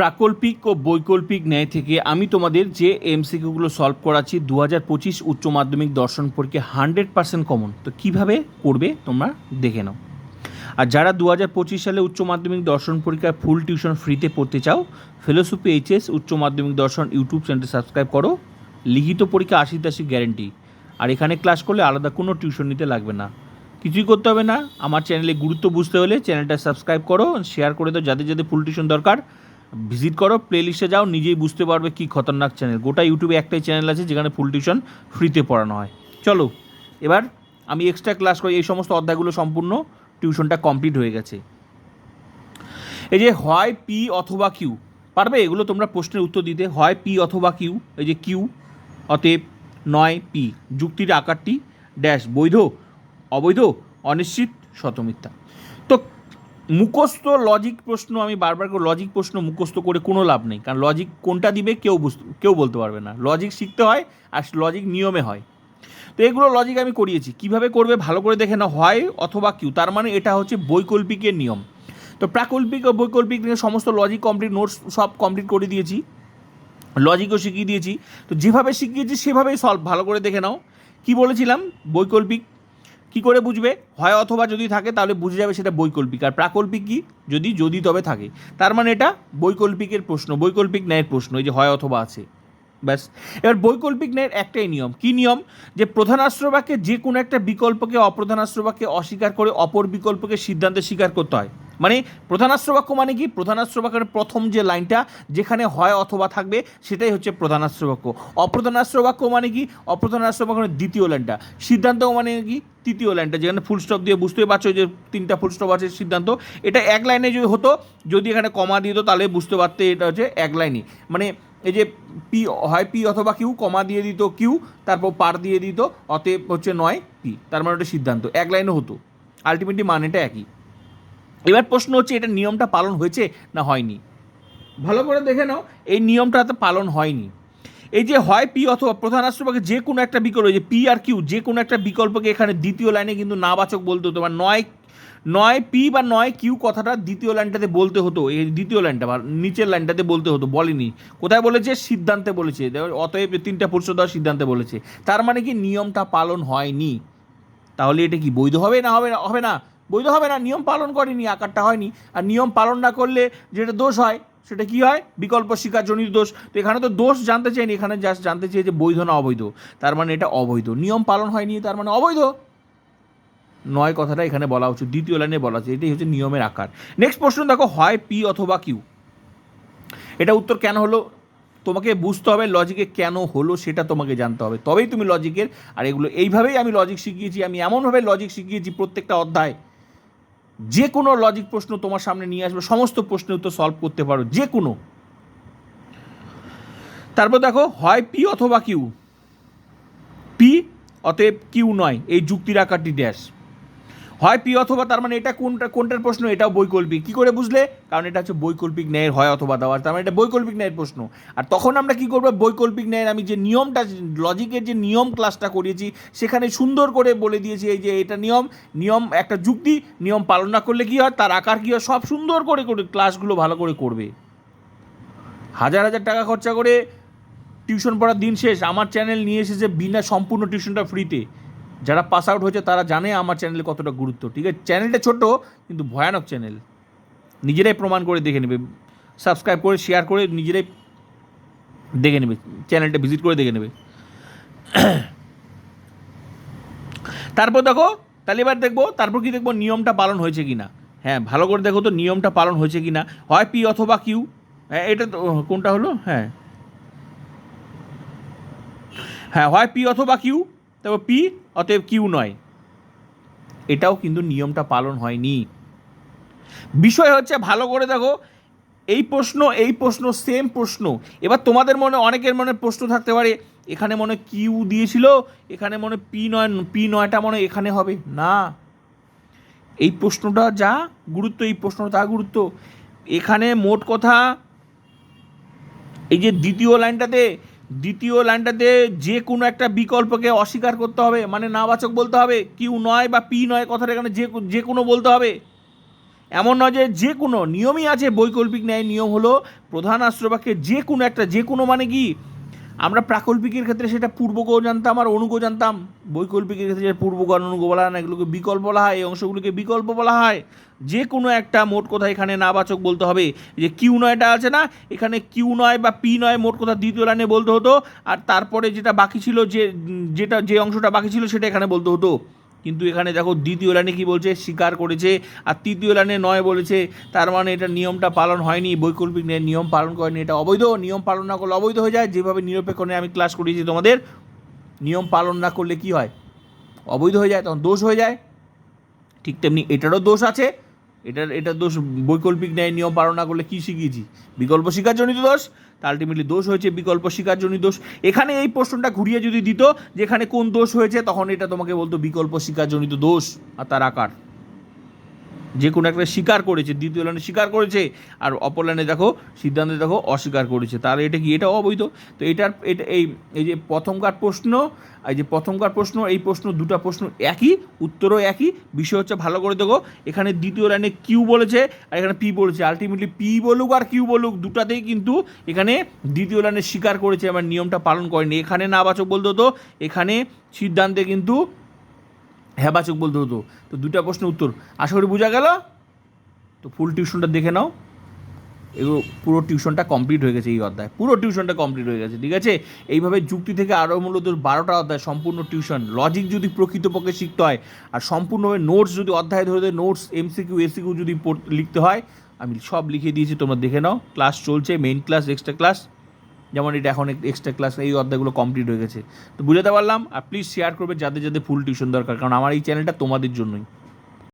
প্রাকল্পিক ও বৈকল্পিক ন্যায় থেকে আমি তোমাদের যে এমসিকিউগুলো সলভ করাচ্ছি দু হাজার পঁচিশ উচ্চ মাধ্যমিক দর্শন পরীক্ষা হান্ড্রেড পার্সেন্ট কমন। তো কীভাবে করবে তোমরা দেখে নাও। আর যারা দু হাজার পঁচিশ সালে উচ্চ মাধ্যমিক দর্শন পরীক্ষায় ফুল টিউশন ফ্রিতে পড়তে চাও ফেলোসফি এইচএস উচ্চ মাধ্যমিক দর্শন ইউটিউব চ্যানেলটি সাবস্ক্রাইব করো। লিখিত পরীক্ষা আশি তাশি গ্যারেন্টি আর এখানে ক্লাস করলে আলাদা কোনো টিউশন নিতে লাগবে না। কিছুই করতে হবে না। আমার চ্যানেলে গুরুত্ব বুঝতে হলে চ্যানেলটা সাবস্ক্রাইব করো শেয়ার করে দাও, যাদের যাদের ফুল টিউশন দরকার। ভিজিট করো প্লে লিস্টে যাও, নিজেই বুঝতে পারবে কি খতরনাক চ্যানেল গোটা ইউটিউবে একটাই চ্যানেল আছে যেখানে ফুল টিউশন ফ্রিতে পড়ানো হয়। চলো, এবার আমি এক্সট্রা ক্লাস করি, এই সমস্ত অধ্যায়গুলো সম্পূর্ণ টিউশনটা কমপ্লিট হয়ে গেছে। এই যে হয় পি অথবা কিউ পারবে? এগুলো তোমরা প্রশ্নের উত্তর দিতে। হয় পি অথবা কিউ এই যে কিউ অতএব নয় পি যুক্তির আকারটি ড্যাশ বৈধ, অবৈধ, অনিশ্চিত শতমিথ্যা তো মুখস্থ লজিক প্রশ্ন, আমি বারবার করে লজিক প্রশ্ন মুখস্থ করে কোনো লাভ নেই। কারণ লজিক কোনটা দিবে কেউ বুঝতে কেউ বলতে পারবে না। লজিক শিখতে হয় আর লজিক নিয়মে হয়। তো এগুলো লজিক আমি করিয়েছি। কীভাবে করবে ভালো করে দেখে না হয় অথবা কিউ। তার মানে এটা হচ্ছে বৈকল্পিকের নিয়ম। তো প্রাকল্পিক ও বৈকল্পিক নিয়ে সমস্ত লজিক কমপ্লিট নোটস সব কমপ্লিট করে দিয়েছি। লজিকও শিখিয়ে দিয়েছি। তো যেভাবে শিখিয়েছি, সেভাবেই সলভ ভালো করে দেখে নাও। কি বলেছিলাম? বৈকল্পিক কি করে বুঝবে? হয় অথবা যদি থাকে, তাহলে বুঝে যাবে সেটা বৈকল্পিক। আর প্রাকল্পিক কি? যদি যদি তবে থাকে। তার মানে এটা বৈকল্পিকের প্রশ্ন, বৈকল্পিক ন্যায়ের প্রশ্ন, এই যে হয় অথবা আছে। ব্যাস। এবার বৈকল্পিক ন্যায়ের একটাই নিয়ম। কি নিয়ম? যে প্রধান আশ্রবাক্যে যে কোনো একটা বিকল্পকে অপ্রধান আশ্রবাক্যে অস্বীকার করে অপর বিকল্পকে সিদ্ধান্তে স্বীকার করতে হয়। মানে প্রধানাশ্রবাক্য মানে কি? প্রধানাশ্রবাক্যের প্রথম যে লাইনটা যেখানে হয় অথবা থাকবে, সেটাই হচ্ছে প্রধানাশ্রবাক্য অপ্রধানাশ্রবাক্য মানে কি? অপ্রধানাশ্রবাক্যের দ্বিতীয় লাইনটা। সিদ্ধান্ত মানে কি? তৃতীয় লাইনটা, যেখানে ফুল স্টপ দিয়ে বুঝতেই পারছ যে তিনটা ফুল স্টপ আছে সিদ্ধান্ত। এটা এক লাইনে যদি হতো, যদি এখানে কমা দিত, তাহলে বুঝতে পারতে এটা হচ্ছে এক লাইনই। মানে এই যে পি হয় পি অথবা কিউ, কমা দিয়ে দিত কিউ, তারপর পার দিয়ে দিত, অতএব হচ্ছে নয় পি। তার মানে ওটা সিদ্ধান্ত। এক লাইনে হতো। আলটিমেটলি মানেটা একই। এবার প্রশ্ন হচ্ছে, এটা নিয়মটা পালন হয়েছে না হয়নি? ভালো করে দেখে নাও, এই নিয়মটা তো পালন হয়নি। এই যে হয় পি অথবা প্রধান রাষ্ট্রপতি যে কোনো একটা বিকল্প যে পি আর কিউ যে কোনো একটা বিকল্পকে এখানে দ্বিতীয় লাইনে কিন্তু নাবাচক বলতে হতো, বা নয় নয় পি বা নয় কিউ কথাটা দ্বিতীয় লাইনটাতে বলতে হতো, এই দ্বিতীয় লাইনটা বা নিচের লাইনটাতে বলতে হতো, বলেনি। কোথায় বলেছে? সিদ্ধান্তে বলেছে। অতএব তিনটা পুরুষ দেওয়ার সিদ্ধান্তে বলেছে। তার মানে কি নিয়মটা পালন হয়নি? তাহলে এটা কি বৈধ হবে না হবে না? হবে না। বৈধ হবে না, নিয়ম পালন করেনি, আকারটা হয়নি। আর নিয়ম পালন না করলে যেটা দোষ হয়, সেটা কি হয়? বিকল্প শিকারজনিত দোষ। তো এখানে তো দোষ জানতে চাইনি, এখানে জাস্ট জানতে চেয়ে যে বৈধ না অবৈধ। তার মানে এটা অবৈধ। নিয়ম পালন হয়নি, তার মানে অবৈধ। নয় কথাটা এখানে বলা উচিত, দ্বিতীয় লাইনে বলা হচ্ছে এটাই হচ্ছে নিয়মের আকার। নেক্সট প্রশ্ন দেখো, হয় পি অথবা কিউ এটা উত্তর কেন হলো? তোমাকে বুঝতে হবে লজিকে কেন হলো, সেটা তোমাকে জানতে হবে। তবেই তুমি লজিকের আর এগুলো এইভাবেই আমি লজিক শিখিয়েছি, আমি এমনভাবে লজিক শিখিয়েছি প্রত্যেকটা অধ্যায়। যে কোনো লজিক প্রশ্ন তোমার সামনে নিয়ে আসবে, সমস্ত প্রশ্নের উত্তর সলভ করতে পারো যে কোনো তারপর দেখো, হয় পি অথবা কিউ পি অতএব কিউ নয়, এই যুক্তির আকারটি ড্যাশ হয় পি অথবা তার মানে এটা কোনটা, কোনটার প্রশ্ন, এটাও বৈকল্পিক। কী করে বুঝলে? কারণ এটা হচ্ছে বৈকল্পিক ন্যায়ের হয় অথবা দেওয়ার, তার মানে এটা বৈকল্পিক ন্যায়ের প্রশ্ন। আর তখন আমরা কি করব? বৈকল্পিক ন্যায়ের আমি যে নিয়মটা লজিকের যে নিয়ম ক্লাসটা করিয়েছি, সেখানে সুন্দর করে বলে দিয়েছি এই যে এটা নিয়ম নিয়ম একটা যুক্তি, নিয়ম পালন না করলে কী হয়? তার আকার কী হয়? সব সুন্দর করে করে ক্লাসগুলো ভালো করে করবে। হাজার হাজার টাকা খরচা করে টিউশন পড়ার দিন শেষ। আমার চ্যানেল নিয়ে এসেছে বিনা সম্পূর্ণ টিউশনটা ফ্রিতে যারা পাস আউট হয়েছে, তারা জানে আমার চ্যানেলে কতটা গুরুত্ব, ঠিক আছে? চ্যানেলটা ছোট কিন্তু ভয়ানক চ্যানেল নিজেরাই প্রমাণ করে দেখে নেবে সাবস্ক্রাইব করে শেয়ার করে নিজেরাই দেখে নেবে চ্যানেলটা ভিজিট করে দেখে নেবে। তারপর দেখো, তাহলে এবার দেখব, তারপর কি দেখব, নিয়মটা পালন হয়েছে কি না হ্যাঁ ভালো করে দেখো তো নিয়মটা পালন হয়েছে কি না হয় পি অথবা কিউ হ্যাঁ এটা কোনটা হলো? হ্যাঁ। হ্যাঁ হয় পি অথবা কিউ তারপর পি, অতএব কিউ নয়। এটাও কিন্তু নিয়মটা পালন হয়নি। বিষয় হচ্ছে ভালো করে দেখো, এই প্রশ্ন এই প্রশ্ন সেম প্রশ্ন। এবার তোমাদের মনে, অনেকের মনে প্রশ্ন থাকতে পারে, এখানে মনে কিউ দিয়েছিল, এখানে মনে পি নয়, পি নয়টা মনে এখানে হবে। না। এই প্রশ্নটা যা গুরুত্ব, এই প্রশ্নটা তা গুরুত্ব। এখানে মোট কথা, এই যে দ্বিতীয় লাইনটাতে দ্বিতীয় লাইনটাতে যে কোনো একটা বিকল্পকে অস্বীকার করতে হবে মানে নাবাচক বলতে হবে, কিউ নয় বা পি নয় কথাটা এখানে যে যে কোনো বলতে হবে। এমন নয় যে যে কোনো নিয়মই আছে, বৈকল্পিক ন্যায় নিয়ম হলো প্রধান আশ্রবাক্যে যে কোনো একটা যে কোনো মানে কি আমরা প্রাকল্পিকের ক্ষেত্রে সেটা পূর্বকও জানতাম আর অনুগ জানতাম। বৈকল্পিকের ক্ষেত্রে যেটা পূর্বক আর অনুগ বলা হয় না, এগুলোকে বিকল্প বলা হয়, এই অংশগুলোকে বিকল্প বলা হয়। যে কোনো একটা মোট কথা এখানে নাবাচক বলতে হবে, যে কিউ নয়টা আছে না, এখানে কিউ নয় বা পি নয় মোট কথা দ্বিতীয় লাইনে বলতে হতো, আর তারপরে যেটা বাকি ছিল যে, যেটা, যে অংশটা বাকি ছিল সেটা এখানে বলতে হতো। কিন্তু এখানে দেখো দ্বিতীয় লাইনে কি বলছে? স্বীকার করেছে। আর তৃতীয় লাইনে নয় বলেছে। তার মানে এটা নিয়মটা পালন হয়নি। বৈকল্পিক নিয়ে নিয়ম পালন করেনি। এটা অবৈধ। নিয়ম পালন না করলে অবৈধ হয়ে যায়। যেভাবে নিরপেক্ষ আমি ক্লাস করিয়েছি তোমাদের, নিয়ম পালন না করলে কি হয়? অবৈধ হয়ে যায়, তখন দোষ হয়ে যায়। ঠিক তেমনি এটারও দোষ আছে। এটার এটা দোষ বৈকল্পিক ন্যায় নিয়ম পালন না করলে কী শিখিয়েছি? বিকল্প শিকারজনিত দোষ, তা আলটিমেটলি দোষ হয়েছে বিকল্প শিকারজনিত দোষ। এখানে এই প্রশ্নটা ঘুরিয়ে যদি দিত, যেখানে কোন দোষ হয়েছে, তখন এটা তোমাকে বলতো বিকল্প শিকারজনিত দোষ, আর তার আকার। যে কোনো একটা স্বীকার করেছে, দ্বিতীয় লাইনে স্বীকার করেছে, আর অপর লাইনে দেখো, সিদ্ধান্তে দেখো, অস্বীকার করেছে। তাহলে এটা কি? এটা অবৈধ। তো এটার, এটা এই এই যে প্রথমকার প্রশ্ন, এই যে প্রথমকার প্রশ্ন, এই প্রশ্ন, দুটো প্রশ্ন একই, উত্তরও একই, বিষয় হচ্ছে ভালো করে দেখো। এখানে দ্বিতীয় লাইনে কিউ বলেছে, আর এখানে পি বলেছে। আলটিমেটলি পি বলুক আর কিউ বলুক, দুটাতেই কিন্তু এখানে দ্বিতীয় লাইনে স্বীকার করেছে আমার নিয়মটা পালন করেনি। এখানে নাবাচক বলতে হতো এখানে সিদ্ধান্তে কিন্তু হ্যাবাচক বলতে হতো। তো দুটা প্রশ্নের উত্তর। আশা করি বোঝা গেল? তো ফুল টিউশনটা দেখে নাও। এগুলো পুরো টিউশনটা কমপ্লিট হয়ে গেছে এই অধ্যায়। পুরো টিউশনটা কমপ্লিট হয়ে গেছে, ঠিক আছে? এইভাবে যুক্তি থেকে আরও মূলত বারোটা অধ্যায় সম্পূর্ণ টিউশন লজিক যদি প্রকৃতপক্ষে শিখতে হয়, আর সম্পূর্ণভাবে নোটস যদি অধ্যায় ধরে ধরে নোটস এমসিকিউ এসিকিউ যদি লিখতে হয়, আমি সব লিখে দিয়েছি, তোমরা দেখে নাও। ক্লাস চলছে মেইন ক্লাস এক্সট্রা ক্লাস যেমন এটা এখন এক্সট্রা ক্লাস এই অধ্যায়গুলো কমপ্লিট হয়ে গেছে। তো বুঝাতে পারলাম, আর প্লিজ শেয়ার করবে যাদের যাদের ফুল টিউশন দরকার, কারণ আমার এই চ্যানেলটা তোমাদের জন্যই।